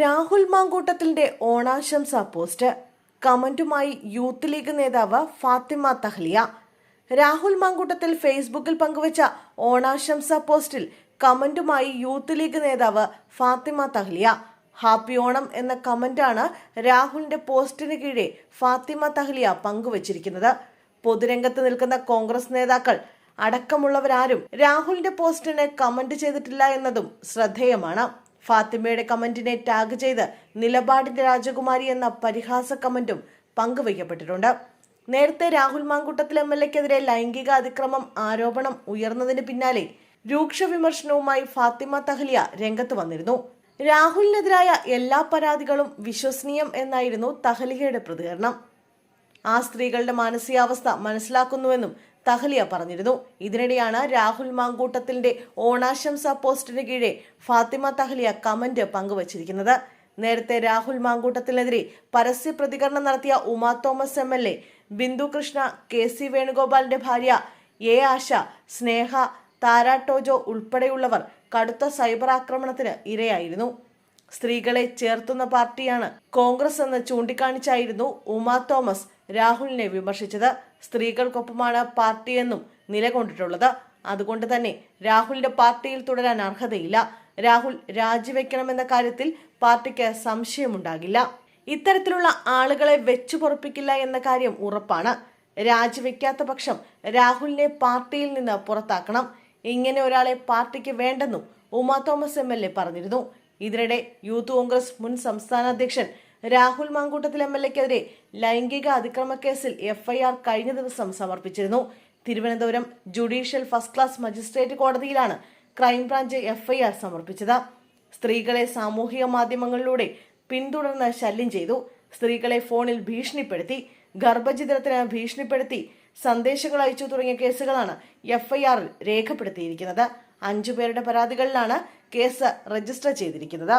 രാഹുൽ മാങ്കൂട്ടത്തിന്റെ ഓണാശംസ പോസ്റ്റ്. കമന്റുമായി യൂത്ത് ലീഗ് നേതാവ് ഫാത്തിമ തഹ്ലിയ. രാഹുൽ മാങ്കൂട്ടത്തിൽ ഫേസ്ബുക്കിൽ പങ്കുവച്ച ഓണാശംസ പോസ്റ്റിൽ കമന്റുമായി യൂത്ത് ലീഗ് നേതാവ് ഫാത്തിമ തഹ്ലിയ. ഹാപ്പി ഓണം എന്ന കമന്റാണ് രാഹുലിന്റെ പോസ്റ്റിന് കീഴെ ഫാത്തിമ തഹ്ലിയ പങ്കുവച്ചിരിക്കുന്നത്. പൊതുരംഗത്ത് നിൽക്കുന്ന കോൺഗ്രസ് നേതാക്കൾ അടക്കമുള്ളവരാരും രാഹുലിന്റെ പോസ്റ്റിന് കമന്റ് ചെയ്തിട്ടില്ല എന്നതും ശ്രദ്ധേയമാണ്. ഫാത്തിമയുടെ കമന്റിനെ ടാഗ് ചെയ്ത് നിലപാടിന്റെ രാജകുമാരി എന്ന പരിഹാസ കമന്റും പങ്കുവയ്ക്കപ്പെട്ടിട്ടുണ്ട്. നേരത്തെ രാഹുൽ മാങ്കുട്ടത്തിൽ എം എൽ എക്കെതിരെ ലൈംഗിക അതിക്രമം ആരോപണം ഉയർന്നതിന് പിന്നാലെ രൂക്ഷ വിമർശനവുമായി ഫാത്തിമ തഹ്ലിയ രംഗത്ത് വന്നിരുന്നു. രാഹുലിനെതിരായ എല്ലാ പരാതികളും വിശ്വസനീയം എന്നായിരുന്നു തഹ്ലിയയുടെ പ്രതികരണം. ആ സ്ത്രീകളുടെ മാനസികാവസ്ഥ മനസ്സിലാക്കുന്നുവെന്നും തഹലിയ പറഞ്ഞിരുന്നു. ഇതിനിടെയാണ് രാഹുൽ മാങ്കൂട്ടത്തിന്റെ ഓണാശംസ പോസ്റ്റിന് കീഴെ ഫാത്തിമ തഹലിയ കമന്റ് പങ്കുവച്ചിരിക്കുന്നത്. നേരത്തെ രാഹുൽ മാങ്കൂട്ടത്തിനെതിരെ പരസ്യ പ്രതികരണം നടത്തിയ Uma Thomas M L A Bindu Krishna K C വേണുഗോപാലിന്റെ ഭാര്യ എ ആശ സ്നേഹ താരാട്ടോജോ ഉൾപ്പെടെയുള്ളവർ കടുത്ത സൈബർ ആക്രമണത്തിന് ഇരയായിരുന്നു. സ്ത്രീകളെ ചേർത്തുന്ന പാർട്ടിയാണ്. കോൺഗ്രസ് എന്ന് ചൂണ്ടിക്കാണിച്ചായിരുന്നു ഉമാ തോമസ് രാഹുലിനെ വിമർശിച്ചത്. സ്ത്രീകൾക്കൊപ്പമാണ് പാർട്ടിയെന്നും നിലകൊണ്ടിട്ടുള്ളത്. അതുകൊണ്ട് തന്നെ രാഹുലിന്റെ പാർട്ടിയിൽ തുടരാൻ അർഹതയില്ല. രാഹുൽ രാജിവെക്കണമെന്ന കാര്യത്തിൽ പാർട്ടിക്ക് സംശയമുണ്ടാകില്ല. ഇത്തരത്തിലുള്ള ആളുകളെ വെച്ചു പൊറപ്പിക്കില്ല എന്ന കാര്യം ഉറപ്പാണ്. രാജിവെക്കാത്ത പക്ഷം രാഹുലിനെ പാർട്ടിയിൽ നിന്ന് പുറത്താക്കണം. ഇങ്ങനെ ഒരാളെ പാർട്ടിക്ക് വേണ്ടെന്നും ഉമാ തോമസ് എം പറഞ്ഞിരുന്നു. ഇതിനിടെ യൂത്ത് കോൺഗ്രസ് മുൻ സംസ്ഥാന അധ്യക്ഷൻ രാഹുൽ മാങ്കൂട്ടത്തിൽ എം എൽ എക്കെതിരെ ലൈംഗിക അതിക്രമ കേസിൽ എഫ്ഐആർ കഴിഞ്ഞ ദിവസം സമർപ്പിച്ചിരുന്നു. Thiruvananthapuram judicial first class magistrate കോടതിയിലാണ് ക്രൈംബ്രാഞ്ച് എഫ്ഐആർ സമർപ്പിച്ചത്. സ്ത്രീകളെ സാമൂഹിക മാധ്യമങ്ങളിലൂടെ പിന്തുടർന്ന് ശല്യം ചെയ്തു. സ്ത്രീകളെ ഫോണിൽ ഭീഷണിപ്പെടുത്തി ഗർഭചിത്രത്തിന് ഭീഷണിപ്പെടുത്തി സന്ദേശങ്ങൾ അയച്ചു തുടങ്ങിയ കേസുകളാണ് എഫ്ഐആറിൽ രേഖപ്പെടുത്തിയിരിക്കുന്നത്. അഞ്ചു പേരുടെ പരാതികളിലാണ് കേസ് രജിസ്റ്റർ ചെയ്തിരിക്കുന്നത്.